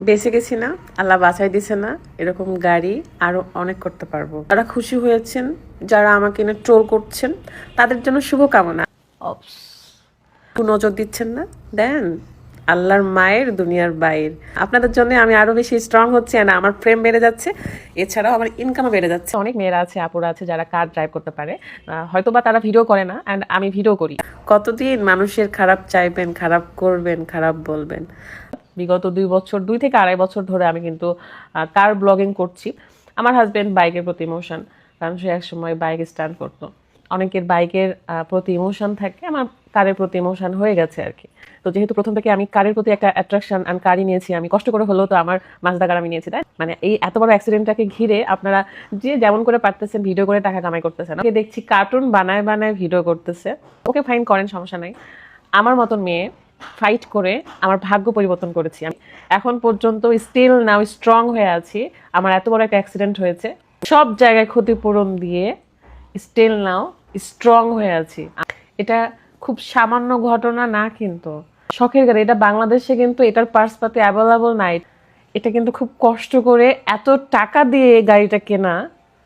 বেঁচে গেছি না আল্লাহ বাঁচাই দিছে না এরকম গাড়ি আরও অনেক করতে পারব। তারা খুশি হয়েছেন যারা আমাকে নিয়ে ট্রোল করছেন তাদের জন্য শুভকামনা। নজর দিচ্ছেন না? দেন আল্লাহর মায়ের দুনিয়ার বাইর। আপনাদের জন্য আমি আরও বেশি স্ট্রং হচ্ছি না আমার প্রেম বেড়ে যাচ্ছে এছাড়াও আমার ইনকামও বেড়ে যাচ্ছে। অনেক মেয়েরা আছে আপুরা আছে যারা কার ড্রাইভ করতে পারে। হয়তো বা তারা ভিডিও করে না অ্যান্ড আমি ভিডিও করি। কতদিন মানুষের খারাপ চাইবেন খারাপ করবেন খারাপ বলবেন? বিগত দুই বছর, দুই থেকে আড়াই বছর ধরে আমি কিন্তু কার ব্লগিং করছি। আমার হাজবেন্ড বাইকের প্রতি ইমোশন কারণ সে এক সময় বাইক স্টার্ট করতো। অনেকের বাইকের প্রতি ইমোশন থাকে, আমার কারের প্রতি ইমোশন হয়ে গেছে আর কি। তো যেহেতু প্রথম থেকে আমি কারের প্রতি একটা অ্যাট্রাকশন আমি কারই নিয়েছি, আমি কষ্ট করে হলেও তো আমার মাজদা কার আমি নিয়েছি, তাই মানে এই এত বড় অ্যাক্সিডেন্টটাকে ঘিরে আপনারা যে যেমন করে পারতেছেন ভিডিও করে টাকা কামাই করতেছেন। ওকে দেখছি কার্টুন বানায় বানায় ভিডিও করতেছে। ওকে ফাইন করেন, সমস্যা নাই। আমার মতন মেয়ে ফাইট করে আমার ভাগ্য পরিবর্তন করেছি। আমি এখন পর্যন্ত স্টিল নাও স্ট্রং হয়ে আছি। আমার এত বড় একটা অ্যাক্সিডেন্ট হয়েছে। সব জায়গায় ক্ষতিপূরণ দিয়ে স্টিল নাও স্ট্রং হয়ে আছি। এটা খুব সামান্য ঘটনা না কিন্তু। শখের গাড়ি, এটা বাংলাদেশে কিন্তু এটার পার্স পাতি অ্যাভেলেবল নাই। এটা কিন্তু খুব কষ্ট করে এত টাকা দিয়ে গাড়িটা কেনা।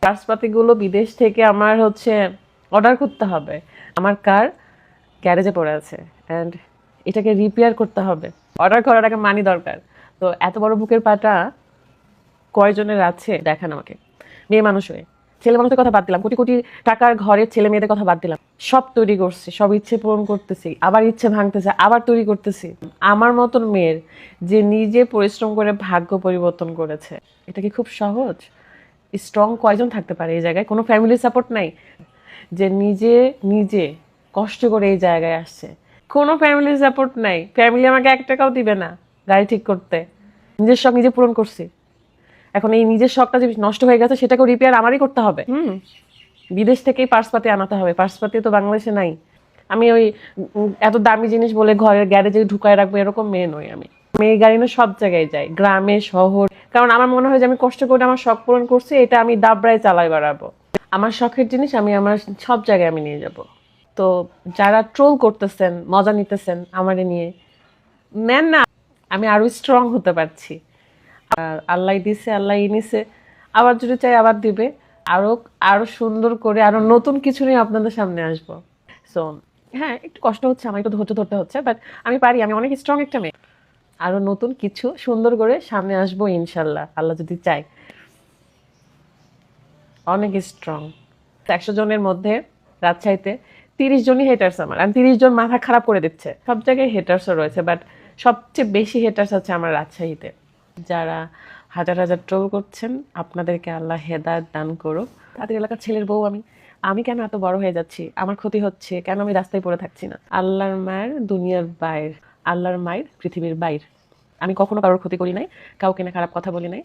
পার্সপাতিগুলো বিদেশ থেকে আমার হচ্ছে অর্ডার করতে হবে। আমার কার গ্যারেজে পড়ে আছে। অ্যান্ড এটাকে রিপেয়ার করতে হবে। অর্ডার করার আগে মানি দরকার। তো এত বড় বুকের পাটা কয়জনের আছে? দেখান আমাকে। মেয়ে মানুষ হয়ে। ছেলে মানুষের কথা বাদ দিলাম। কোটি কোটি টাকার ঘরের ছেলে মেয়েদের কথা বাদ দিলাম। সব তৈরি করছি, সব ইচ্ছে পূরণ করতেছি। আবার ইচ্ছে ভাঙতেছে, আবার তৈরি করতেছি। আমার মতন মেয়ের যে নিজে পরিশ্রম করে ভাগ্য পরিবর্তন করেছে, এটা কি খুব সহজ? স্ট্রং কয়জন থাকতে পারে এই জায়গায়? কোনো ফ্যামিলি সাপোর্ট নাই? যে নিজে নিজে কষ্ট করে এই জায়গায় আসছে। কোনো ফ্যামিলি সাপোর্ট নাই। ফ্যামিলি আমাকে এক টাকাও দিবে না গাড়ি ঠিক করতে। নিজের শখ নিজে পূরণ করছি। এখন এই নিজের শখটা যে নষ্ট হয়ে গেছে সেটাকেও রিপেয়ার আমারই করতে হবে। হুম। বিদেশ থেকেই পার্সপাতি আনাতে হবে। পার্সপাতি তো বাংলাদেশে নাই। আমি ওই এত দামি জিনিস বলে ঘরের গ্যারেজে ঢুকায় রাখব এরকম মেয়ে নই আমি। মেয়ে গাড়ি নিয়ে সব জায়গায় যাই। গ্রামে শহর। কারণ আমার মনে হয় যে আমি কষ্ট করে আমার শখ পূরণ করছি এটা আমি দাবড়ায় চালাই বাড়াবো। আমার শখের জিনিস আমি আমার সব জায়গায় আমি নিয়ে যাব। তো যারা ট্রোল করতেছেন, মজা নিতেছেন আমারে নিয়ে নেন না, আমি আরও স্ট্রং হতে পারছি। আর আল্লাহ দিছে আল্লাহ নিছে। আবার যদি চাই আবার দিবে। আরও আরও সুন্দর করে, আরও নতুন কিছু নিয়ে আপনাদের সামনে আসব। সো হ্যাঁ একটু কষ্ট হচ্ছে, আমার একটু ধৈর্য ধরতে হচ্ছে বাট আমি পারি, আমি অনেক স্ট্রং একটা মেয়ে। আরও নতুন কিছু, সুন্দর করে সামনে আসব ইনশাল্লাহ, আল্লাহ যদি চাই অনেক স্ট্রং একশো জনের মধ্যে রাজশাহীতে তিরিশ জনই হেটার্স আমার। আর তিরিশ জন মাথা খারাপ করে দিচ্ছে। সব জায়গায় হেটার্সও রয়েছে বাট সবচেয়ে বেশি হেটার্স হচ্ছে আমার রাজশাহীতে। যারা হাজার হাজার ট্রোল করছেন, আপনাদেরকে আল্লাহ হেদায়ত দান করুক। তাদের এলাকার ছেলের বউ আমি। আমি কেন এত বড় হয়ে যাচ্ছি? আমার ক্ষতি হচ্ছে। কেন আমি রাস্তায় পড়ে থাকছি না? আল্লাহর মায়ের দুনিয়ার বাইর। আল্লাহর মায়ের পৃথিবীর বাইর। আমি কখনো কারোর ক্ষতি করি নাই, কাউকে না খারাপ কথা বলি নাই।